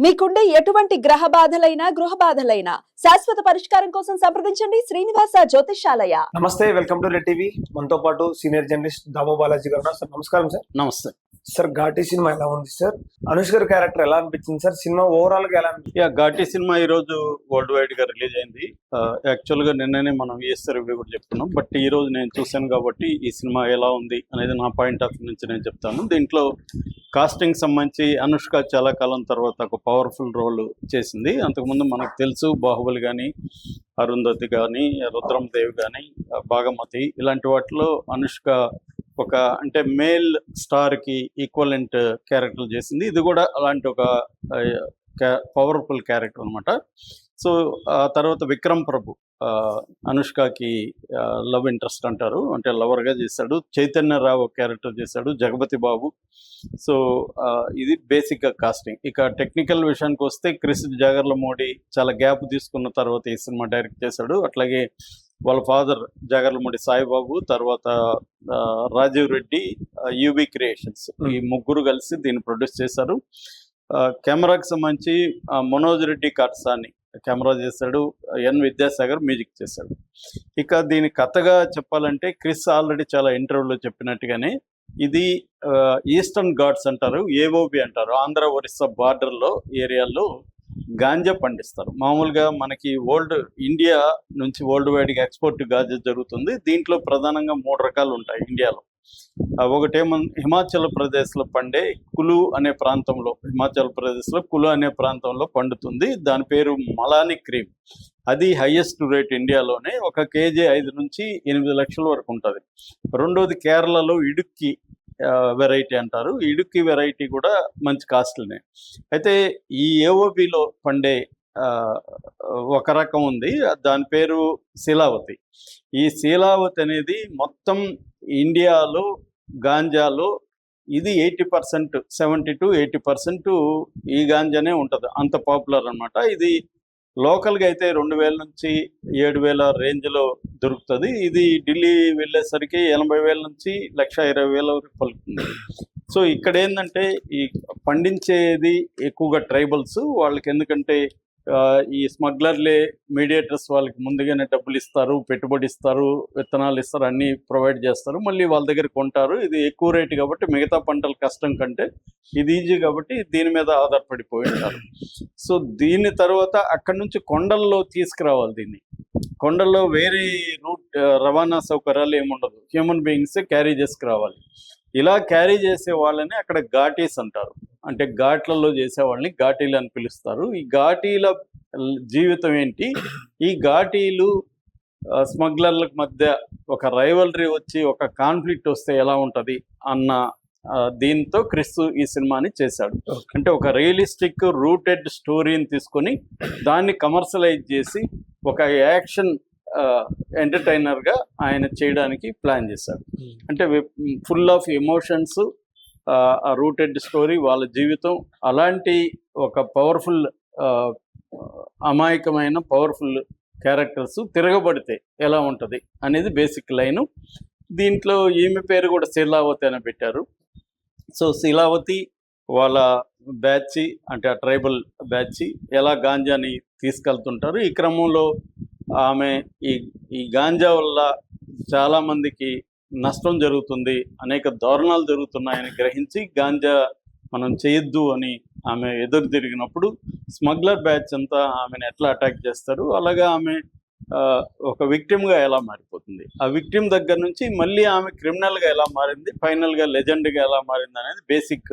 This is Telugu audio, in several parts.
మీకుండే ఎటువంటి గ్రహ బాధలైనా గృహ బాధలైనా శాశ్వత పరిష్కారం కోసం సంప్రదించండి శ్రీనివాస జ్యోతిషాలయ నమస్తే వెల్కమ్ టు రెడ్ టీవీ. మనతో పాటు సీనియర్ జర్నలిస్ట్ దామో బాలాజీ గారు. సార్ నమస్కారం సార్. నమస్తే. సార్ ఘాటీ సినిమా ఎలా ఉంది సార్? అనుష్ గారి క్యారెక్టర్ ఎలా అనిపించింది సార్? సినిమా ఓవరాల్గా ఎలా అనిపించింది? యా ఘాటీ సినిమా ఈ రోజు వరల్డ్ వైడ్గా రిలీజ్ అయింది. యాక్చువల్గా నిన్ననే మనం ఈఎస్ఆర్ రివ్యూ కూడా చెప్తున్నాం. బట్ ఈ రోజు నేను చూశాను కాబట్టి ఈ సినిమా ఎలా ఉంది అనేది నా పాయింట్ ఆఫ్ వ్యూ నుంచి నేను చెప్తాను. దీంట్లో కాస్టింగ్ సంబంధించి అనుష్క చాలా కాలం తర్వాత ఒక పవర్ఫుల్ రోల్ చేసింది. అంతకుముందు మనకు తెలుసు బాహుబలి కానీ అరుంధతి కానీ రుద్రం దేవ్ కానీ భాగమతి ఇలాంటి వాటిలో అనుష్క ఒక అంటే మేల్ స్టార్కి ఈక్వలెంట్ క్యారెక్టర్ చేసింది. ఇది కూడా అలాంటి ఒక పవర్ఫుల్ క్యారెక్టర్ అన్నమాట. సో ఆ తర్వాత విక్రమ్ ప్రభు అనుష్కకి లవ్ ఇంట్రెస్ట్ అంటారు. అంటే lover గా చేశాడు చైతన్యరావు క్యారెక్టర్ చేశాడు జగపతి బాబు. సో ఇది బేసిక్గా కాస్టింగ్. ఇక టెక్నికల్ విషయానికి వస్తే క్రిస్ జాగర్ల మోడీ చాలా గ్యాప్ తీసుకున్న తర్వాత ఈ సినిమా డైరెక్ట్ చేశాడు. అట్లాగే వాళ్ళ ఫాదర్ జాగర్లమూడి సాయిబాబు తర్వాత రాజీవ్ రెడ్డి యూబీ క్రియేషన్స్. ఈ ముగ్గురు కలిసి దీన్ని ప్రొడ్యూస్ చేశారు. కెమెరాకి సంబంధించి మనోజ్ రెడ్డి కట్సాని కెమెరా చేశాడు ఎన్ విద్యాసాగర్ మ్యూజిక్ చేశాడు ఇక దీని కథగా చెప్పాలంటే క్రిస్ ఆల్రెడీ చాలా ఇంటర్వ్యూలో చెప్పినట్టుగానే ఇది ఆ, ఈస్టర్న్ ఘాట్స్ అంటారు ఏఓబి అంటారు. ఆంధ్ర ఒరిస్సా బార్డర్లో ఏరియాలో గాంజా పండిస్తారు. మామూలుగా మనకి వరల్డ్ ఇండియా నుంచి వరల్డ్ వైడ్గా ఎక్స్పోర్ట్ గాంజా జరుగుతుంది. దీంట్లో ప్రధానంగా మూడు రకాలు ఉంటాయి ఇండియాలో. ఒకటేమో హిమాచల్ ప్రదేశ్లో పండే కులు అనే ప్రాంతంలో హిమాచల్ ప్రదేశ్లో కులు అనే ప్రాంతంలో పండుతుంది. దాని పేరు మలాని క్రీమ్. అది హైయెస్ట్ రేట్ ఇండియాలోనే ఒక కేజీ ఐదు నుంచి ఎనిమిది లక్షల వరకు ఉంటుంది. రెండోది కేరళలో ఇడుక్కి వెరైటీ అంటారు. ఇడుక్కి వెరైటీ కూడా మంచి కాస్ట్లీనే. అయితే ఈ ఏఓబిలో పండే ఒక రకం ఉంది. దాని పేరు శీలావతి. ఈ శీలావతి అనేది మొత్తం ఇండియాలో గాంజాలో ఇది eighty percent seventy two eighty percent ఈ గాంజానే ఉంటుంది. అంత పాపులర్ అన్నమాట. ఇది లోకల్గా అయితే రెండు వేల నుంచి ఏడు వేల రేంజ్లో దొరుకుతుంది. ఇది ఢిల్లీ వెళ్ళేసరికి ఎనభై వేల నుంచి లక్ష ఇరవై వేల వరకు పలుకుతుంది. సో ఇక్కడ ఏంటంటే ఈ పండించేది ఎక్కువగా ట్రైబల్స్. వాళ్ళకి ఎందుకంటే ఈ స్మగ్లర్లే మీడియేటర్స్ వాళ్ళకి ముందుగానే డబ్బులు ఇస్తారు పెట్టుబడి ఇస్తారు విత్తనాలు ఇస్తారు అన్నీ ప్రొవైడ్ చేస్తారు. మళ్ళీ వాళ్ళ దగ్గర కొంటారు. ఇది ఎక్కువ రేటు కాబట్టి మిగతా పంటలు కష్టం కంటే ఇది ఈజీ కాబట్టి దీని మీద ఆధారపడిపోయి ఉంటారు. సో దీని తర్వాత అక్కడ నుంచి కొండల్లో తీసుకురావాలి దీన్ని. కొండల్లో వేరే రూట్ రవాణా సౌకర్యాలు ఏముండదు. హ్యూమన్ బీయింగ్స్ క్యారీ చేసుకురావాలి. ఇలా క్యారీ చేసే వాళ్ళని అక్కడ ఘాటీస్ అంటారు. అంటే ఘాట్లలో చేసే వాళ్ళని ఘాటీలు అని పిలుస్తారు. ఈ ఘాటీల జీవితం ఏంటి? ఈ ఘాటీలు ఆ, స్మగ్లర్లకు మధ్య ఒక రైవలరీ వచ్చి ఒక కాన్ఫ్లిక్ట్ వస్తే ఎలా ఉంటది అన్న దీంతో క్రిస్తు ఈ సినిమాని చేశాడు. అంటే ఒక రియలిస్టిక్ రూటెడ్ స్టోరీని తీసుకొని దాన్ని కమర్షియలైజ్ చేసి ఒక యాక్షన్ ఎంటర్టైనర్గా ఆయన చేయడానికి ప్లాన్ చేశాడు అంటే full of emotions rooted story వాళ్ళ జీవితం అలాంటి ఒక పవర్ఫుల్ అమాయకమైన పవర్ఫుల్ క్యారెక్టర్స్ తిరగబడితే ఎలా ఉంటుంది అనేది బేసిక్ లైను. దీంట్లో ఈమె పేరు కూడా శీలావతి అని పెట్టారు. సో శీలావతి వాళ్ళ బ్యాచ్ అంటే ఆ ట్రైబల్ బ్యాచ్ ఎలా గాంజాని తీసుకెళ్తుంటారు? ఈ క్రమంలో ఆమె ఈ ఈ గాంజా వల్ల చాలా మందికి నష్టం జరుగుతుంది అనేక దారుణాలు జరుగుతున్నాయని గ్రహించి గాంజా మనం చేయొద్దు అని ఆమె ఎదురు తిరిగినప్పుడు స్మగ్లర్ బ్యాచ్ అంతా ఆమెను ఎట్లా అటాక్ చేస్తారు అలాగా ఆమె ఆ, ఒక విక్టిమ్గా గా ఎలా మారిపోతుంది. ఆ విక్టిమ్ దగ్గర నుంచి మళ్ళీ ఆమె క్రిమినల్గా గా ఎలా మారింది ఫైనల్గా గా గా ఎలా మారింది అనేది బేసిక్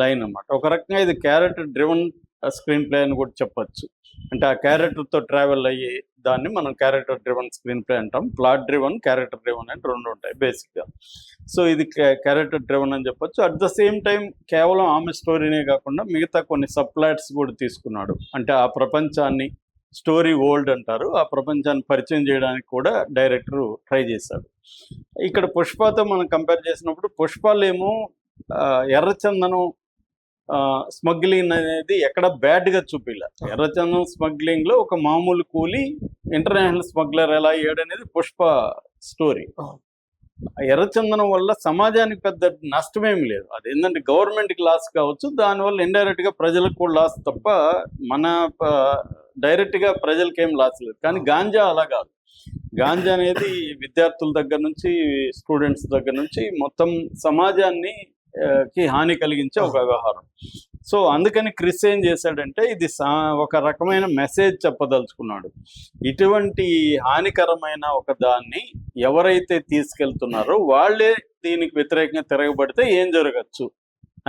లైన్ అన్నమాట. ఒక రకంగా ఇది క్యారెక్టర్ డ్రివన్ స్క్రీన్ ప్లే అని కూడా చెప్పొచ్చు. అంటే ఆ క్యారెక్టర్తో తో ట్రావెల్ అయ్యి దాన్ని మనం క్యారెక్టర్ డ్రివన్ స్క్రీన్ ప్లే అంటాం. ప్లాట్ డ్రివన్ క్యారెక్టర్ డ్రివన్ అంటే రెండు ఉంటాయి బేసిక్గా సో ఇది క్యారెక్టర్ డ్రివన్ అని చెప్పొచ్చు. అట్ ద సేమ్ టైం కేవలం ఆమె స్టోరీనే కాకుండా మిగతా కొన్ని సప్లాట్స్ కూడా తీసుకున్నాడు. అంటే ఆ ప్రపంచాన్ని స్టోరీ ఓల్డ్ అంటారు. ఆ ప్రపంచాన్ని పరిచయం చేయడానికి కూడా డైరెక్టర్ ట్రై చేశాడు. ఇక్కడ పుష్పతో మనం కంపేర్ చేసినప్పుడు పుష్పాలేమో ఆ, ఎర్రచందనం స్మగ్లింగ్ అనేది ఎక్కడ బ్యాడ్గా చూపిల్ల ఎర్రచందనం స్మగ్లింగ్లో ఒక మామూలు కూలి ఇంటర్నేషనల్ స్మగ్లర్ ఎలా అయ్యాడు అనేది పుష్ప స్టోరీ ఎర్రచందనం వల్ల సమాజానికి పెద్ద నష్టమేం లేదు. అది ఏంటంటే గవర్నమెంట్కి లాస్ కావచ్చు దానివల్ల ఇండైరెక్ట్గా ప్రజలకు కూడా లాస్ తప్ప మన డైరెక్ట్గా ప్రజలకి ఏం లాస్ లేదు. కానీ గాంజా అలా కాదు. గాంజా అనేది విద్యార్థుల దగ్గర నుంచి స్టూడెంట్స్ దగ్గర నుంచి మొత్తం సమాజాన్ని కి హాని కలిగించే ఒక వ్యవహారం. సో అందుకని క్రిస్ ఏం చేశాడంటే ఇది ఒక రకమైన మెసేజ్ చెప్పదలుచుకున్నాడు. ఇటువంటి హానికరమైన ఒక దాన్ని ఎవరైతే తీసుకెళ్తున్నారో వాళ్ళే దీనికి వ్యతిరేకంగా తిరగబడితే ఏం జరగచ్చు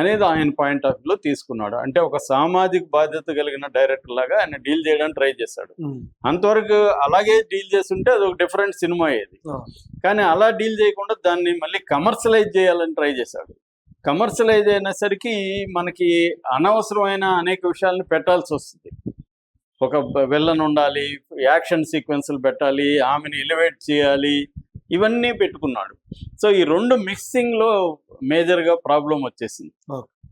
అనేది ఆయన పాయింట్ ఆఫ్ వ్యూలో తీసుకున్నాడు. అంటే ఒక సామాజిక బాధ్యత కలిగిన డైరెక్టర్ లాగా ఆయన డీల్ చేయడానికి ట్రై చేశాడు. అంతవరకు అలాగే డీల్ చేస్తుంటే అది ఒక డిఫరెంట్ సినిమా అయ్యేది. కానీ అలా డీల్ చేయకుండా దాన్ని మళ్ళీ కమర్షియలైజ్ చేయాలని ట్రై చేశాడు. కమర్షియలైజ్ అయినసరికి మనకి అనవసరమైన అనేక విషయాలను పెట్టాల్సి వస్తుంది. ఒక వెళ్ళన్ ఉండాలి యాక్షన్ సీక్వెన్స్లు పెట్టాలి ఆమెను ఎలివేట్ చేయాలి ఇవన్నీ పెట్టుకున్నాడు. సో ఈ రెండు మిక్సింగ్లో మేజర్గా ప్రాబ్లం వచ్చేసింది.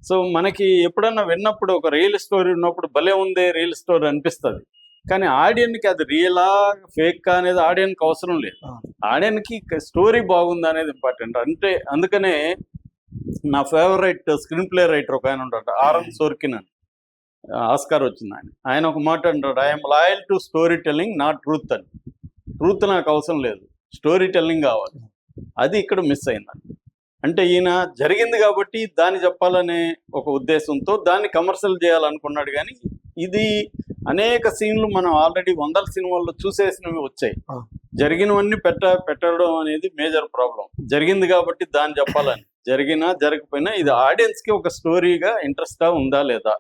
సో మనకి ఎప్పుడన్నా విన్నప్పుడు ఒక రియల్ స్టోరీ ఉన్నప్పుడు భలే ఉంది రియల్ స్టోరీ అనిపిస్తుంది. కానీ ఆడియన్కి అది రియలా ఫేక్ అనేది ఆడియన్కి అవసరం లేదు. ఆడియన్కి స్టోరీ బాగుంది అనేది ఇంపార్టెంట్. అంటే అందుకనే నా ఫేవరెట్ స్క్రీన్ ప్లే రైటర్ ఒక ఆయన ఉంటాడు ఆర్ఎన్ సోర్కిన్ అని ఆస్కార్ వచ్చింది ఆయన. ఆయన ఒక మాట అంటాడు I'm loyal to storytelling not truth అని. ట్రూత్ నాకు అవసరం లేదు స్టోరీ టెల్లింగ్ కావాలి. అది ఇక్కడ మిస్ అయింది. అంటే ఈయన జరిగింది కాబట్టి దాన్ని చెప్పాలనే ఒక ఉద్దేశంతో దాన్ని కమర్షియల్ చేయాలనుకున్నాడు కానీ ఇది అనేక సీన్లు మనం ఆల్రెడీ వందల సినిమాల్లో చూసేసినవి వచ్చాయి. జరిగినవన్నీ పెట్ట పెట్టడం అనేది మేజర్ ప్రాబ్లం జరిగింది కాబట్టి దాన్ని చెప్పాలని. జరిగినా జరగకపోయినా ఇది ఆడియన్స్కి ఒక స్టోరీగా ఇంట్రెస్ట్ ఉందా లేదా.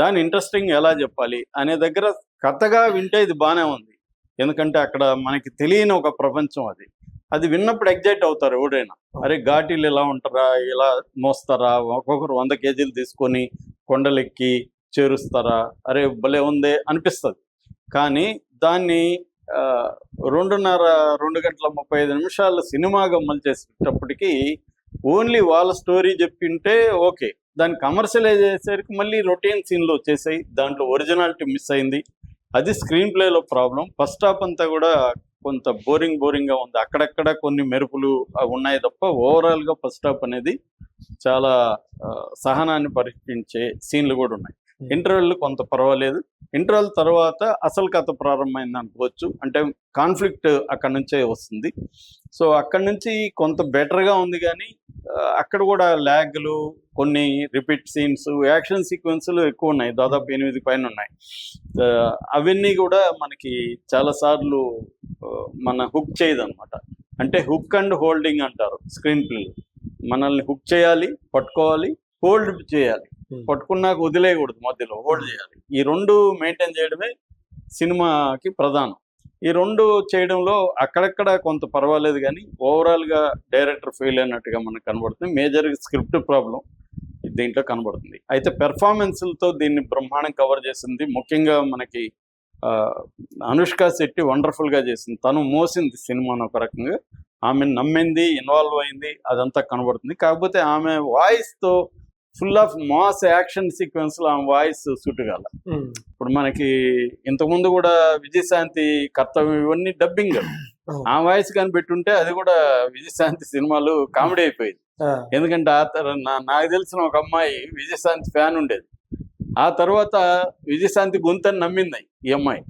దాని ఇంట్రెస్టింగ్ ఎలా చెప్పాలి? అనే దగ్గర కథగా వింటే ఇది బాగానే ఉంది. ఎందుకంటే అక్కడ మనకి తెలియని ఒక ప్రపంచం అది. అది విన్నప్పుడు ఎగ్జైట్ అవుతారు ఎవడైనా అరే ఘాటీలు ఎలా ఉంటారా? ఇలా మోస్తారా? ఒక్కొక్కరు వంద కేజీలు తీసుకొని కొండలెక్కి చేరుస్తారా? అరే భలే ఉందే అనిపిస్తుంది. కానీ దాన్ని రెండున్నర రెండు గంటల ముప్పై ఐదు నిమిషాల సినిమాగా మలిచేసేటప్పటికి ఓన్లీ వాళ్ళ స్టోరీ చెప్పింటే ఓకే. దాన్ని కమర్షియలైజ్ చేసేసరికి మళ్ళీ రొటీన్ సీన్లు వచ్చేసాయి. దాంట్లో ఒరిజినాలిటీ మిస్ అయింది. అది స్క్రీన్ ప్లేలో ప్రాబ్లం. ఫస్ట్ హాఫ్ అంతా కూడా కొంత బోరింగ్ బోరింగ్గా ఉంది. అక్కడక్కడ కొన్ని మెరుపులు అవి ఉన్నాయి తప్ప ఓవరాల్గా ఫస్ట్ హాఫ్ అనేది చాలా సహనాన్ని పరీక్షించే సీన్లు కూడా ఉన్నాయి. ఇంటర్వెల్ కొంత పర్వాలేదు. ఇంటర్వెల్ తర్వాత అసలు కథ ప్రారంభమైంది అనుకోవచ్చు అంటే కాన్ఫ్లిక్ట్ అక్కడ నుంచే వస్తుంది. సో అక్కడ నుంచి కొంత బెటర్గా గా ఉంది కానీ అక్కడ కూడా ల్యాగ్లు కొన్ని రిపీట్ సీన్స్ యాక్షన్ సీక్వెన్స్లు ఎక్కువ ఉన్నాయి. దాదాపు ఎనిమిది పైన ఉన్నాయి. అవన్నీ కూడా మనకి చాలా సార్లు మన హుక్ చేయదు అనమాట అంటే హుక్ అండ్ హోల్డింగ్ అంటారు స్క్రీన్ ప్లే. మనల్ని హుక్ చేయాలి పట్టుకోవాలి హోల్డ్ చేయాలి. పట్టుకున్నాక వదిలేయకూడదు మధ్యలో హోల్డ్ చేయాలి. ఈ రెండు మెయింటైన్ చేయడమే సినిమాకి ప్రధానం. ఈ రెండు చేయడంలో అక్కడక్కడ కొంత పర్వాలేదు కానీ ఓవరాల్గా డైరెక్టర్ ఫెయిల్ అయినట్టుగా మనకు కనబడుతుంది. మేజర్ స్క్రిప్ట్ ప్రాబ్లం దీంట్లో కనబడుతుంది. అయితే పెర్ఫార్మెన్స్లతో దీన్ని బ్రహ్మాండం కవర్ చేసింది ముఖ్యంగా మనకి అనుష్క శెట్టి వండర్ఫుల్గా చేసింది. తను మోసింది సినిమాను ఒక రకంగా. ఆమె నమ్మింది ఇన్వాల్వ్ అయింది అదంతా కనబడుతుంది. కాకపోతే ఆమె వాయిస్తో ఫుల్ ఆఫ్ మాస్ యాక్షన్ సీక్వెన్స్లో ఆమె వాయిస్ సూట్ కాల ఇప్పుడు మనకి ఇంతకుముందు కూడా విజయశాంతి కర్తవ్యం ఇవన్నీ డబ్బింగ్ ఆ వాయిస్ కానీ పెట్టుంటే అది కూడా విజయశాంతి సినిమాలు కామెడీ అయిపోయింది. ఎందుకంటే ఆ నాకు తెలిసిన ఒక అమ్మాయి విజయశాంతి ఫ్యాన్ ఉండేది. ఆ తర్వాత విజయశాంతి గొంతని నమ్మింది ఈ అమ్మాయి.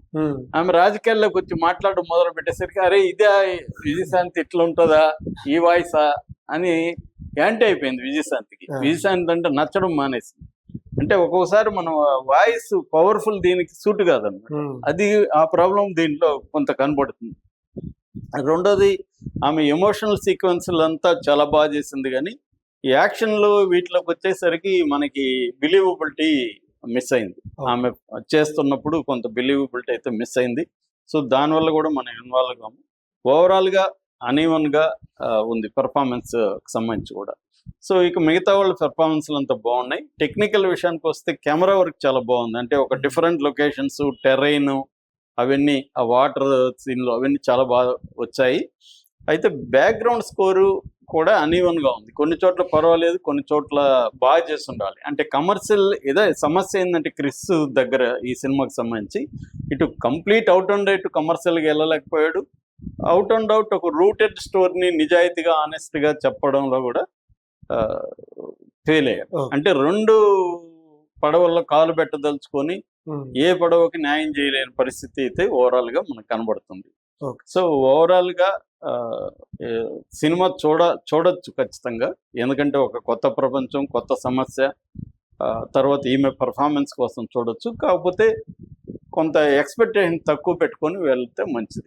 ఆమె రాజకీయాల్లోకి వచ్చి మాట్లాడడం మొదలు పెట్టేసరికి అరే ఇదే విజయశాంతి ఇట్లా ఉంటుందా ఈ వాయిసా అని యాంటీ అయిపోయింది విజయశాంతికి. విజయశాంతి అంటే నచ్చడం మానేసింది. అంటే ఒక్కొక్కసారి మన వాయిస్ పవర్ఫుల్ దీనికి సూట్ కాదన్నమాట అది ఆ ప్రాబ్లం దీంట్లో కొంత కనబడుతుంది. రెండోది ఆమె ఎమోషనల్ సీక్వెన్స్లు అంతా చాలా బాగా చేసింది కానీ యాక్షన్లు వీటిలోకి వచ్చేసరికి మనకి బిలీవబిలిటీ మిస్ అయింది. ఆమె చేస్తున్నప్పుడు కొంత బిలీవబిలిటీ అయితే మిస్ అయింది. సో దానివల్ల కూడా మనం ఇన్వాల్వ్ కాము ఓవరాల్గా అనీవన్గా uh, ఉంది పెర్ఫార్మెన్స్ సంబంధించి కూడా. సో ఇక మిగతా వాళ్ళ పెర్ఫార్మెన్స్లు అంతా బాగున్నాయి. టెక్నికల్ విషయానికి వస్తే కెమెరా వర్క్ చాలా బాగుంది. అంటే ఒక డిఫరెంట్ లొకేషన్స్ టెరైన్ అవన్నీ ఆ వాటర్ సీన్లు అవన్నీ చాలా బాగా వచ్చాయి. అయితే బ్యాక్గ్రౌండ్ స్కోరు కూడా అనీవన్గా గా ఉంది. కొన్ని చోట్ల పర్వాలేదు కొన్ని చోట్ల బాగా చేసి ఉండాలి అంటే కమర్షియల్ ఏదో సమస్య ఏంటంటే క్రిస్ దగ్గర ఈ సినిమాకి సంబంధించి ఇటు కంప్లీట్ అవుట్ అండ్ ఇటు కమర్షియల్గా వెళ్ళలేకపోయాడు. అవుట్ అండ్ అవుట్ ఒక రూటెడ్ స్టోరీని నిజాయితీగా ఆనెస్ట్గా చెప్పడంలో కూడా ఫెయిల్ అయ్యారు. అంటే రెండు పడవల్లో కాలు పెట్టదలుచుకొని ఏ పడవకి న్యాయం చేయలేని పరిస్థితి అయితే ఓవరాల్గా మనకు కనబడుతుంది. సో ఓవరాల్గా సినిమా చూడ చూడొచ్చు ఖచ్చితంగా. ఎందుకంటే ఒక కొత్త ప్రపంచం కొత్త సమస్య తర్వాత ఈమె పర్ఫార్మెన్స్ కోసం చూడొచ్చు. కాకపోతే కొంత ఎక్స్పెక్టేషన్ తక్కువ పెట్టుకొని వెళ్తే మంచిది.